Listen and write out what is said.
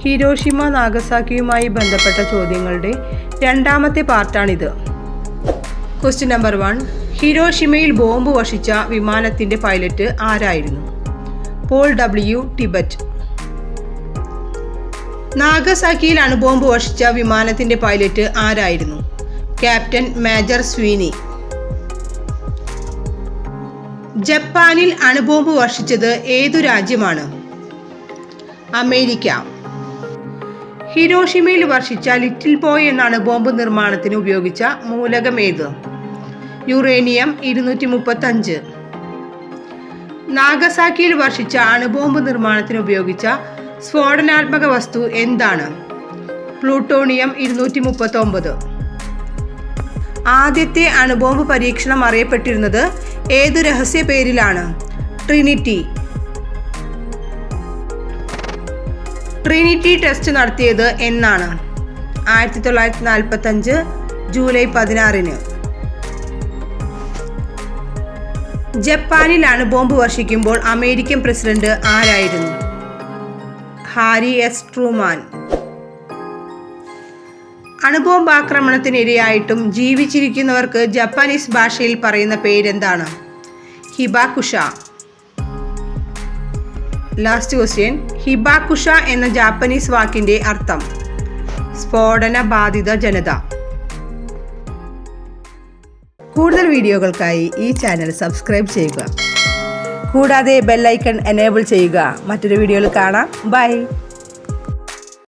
Hiroshima നാഗസാക്കിയുമായി ബന്ധപ്പെട്ട ചോദ്യങ്ങളുടെ രണ്ടാമത്തെ പാർട്ടാണിത്. ക്വസ്റ്റ്യൻ നമ്പർ വൺ ഹിരോഷിമയിൽ ബോംബ് വഷിച്ച വിമാനത്തിന്റെ പൈലറ്റ് ആരായിരുന്നു? Paul W Tibbets. നാഗസാക്കിയിൽ അണുബോംബ് വർഷിച്ച വിമാനത്തിന്റെ പൈലറ്റ് ആരായിരുന്നു? Captain major Sweeney. ജപ്പാനിൽ അണുബോംബ് വർഷിച്ചത് ഏതു രാജ്യമാണ്? അമേരിക്ക. ഹിരോഷിമയിൽ വർഷിച്ച ലിറ്റിൽ ബോയ് എന്നാണ് ബോംബ് നിർമ്മാണത്തിന് ഉപയോഗിച്ച മൂലകം ഏത് യുറേനിയം ഇരുന്നൂറ്റി മുപ്പത്തഞ്ച് നാഗസാക്കിയിൽ വർഷിച്ച അണുബോംബ് നിർമ്മാണത്തിന് ഉപയോഗിച്ച സ്ഫോടനാത്മക വസ്തു എന്താണ്? പ്ലൂട്ടോണിയം ഇരുന്നൂറ്റി മുപ്പത്തൊമ്പത് ആദ്യത്തെ അണുബോംബ് പരീക്ഷണം അറിയപ്പെട്ടിരുന്നത് ഏതു രഹസ്യ പേരിലാണ്? ട്രിനിറ്റി. ട്രിനിറ്റി ടെസ്റ്റ് നടത്തിയത് എന്നാണ്. ആയിരത്തി തൊള്ളായിരത്തി നാൽപ്പത്തി അഞ്ച് ജൂലൈ പതിനാറിന്. ജപ്പാനിലാണ് ബോംബ് വർഷിക്കുമ്പോൾ അമേരിക്കൻ പ്രസിഡന്റ് ആരായിരുന്നു? Harry S. ട്രൂമാൻ. അണുബോംബ് ആക്രമണത്തിനിരയായിട്ടും ജീവിച്ചിരിക്കുന്നവർക്ക് ജപ്പാനീസ് ഭാഷയിൽ പറയുന്ന പേരെന്താണ്? ഹിബാകുഷ. ലാസ്റ്റ് ക്വസ്റ്റ്യൻ ഹിബാകുഷ എന്ന ജാപ്പനീസ് വാക്കിന്റെ അർത്ഥം. സ്ഫോടന ബാധിത ജനത. കൂടുതൽ വീഡിയോകൾക്കായി ഈ ചാനൽ സബ്സ്ക്രൈബ് ചെയ്യുക. കൂടാതെ ബെല്ലൈക്കൺ എനേബിൾ ചെയ്യുക. മറ്റൊരു വീഡിയോയിൽ കാണാം. ബൈ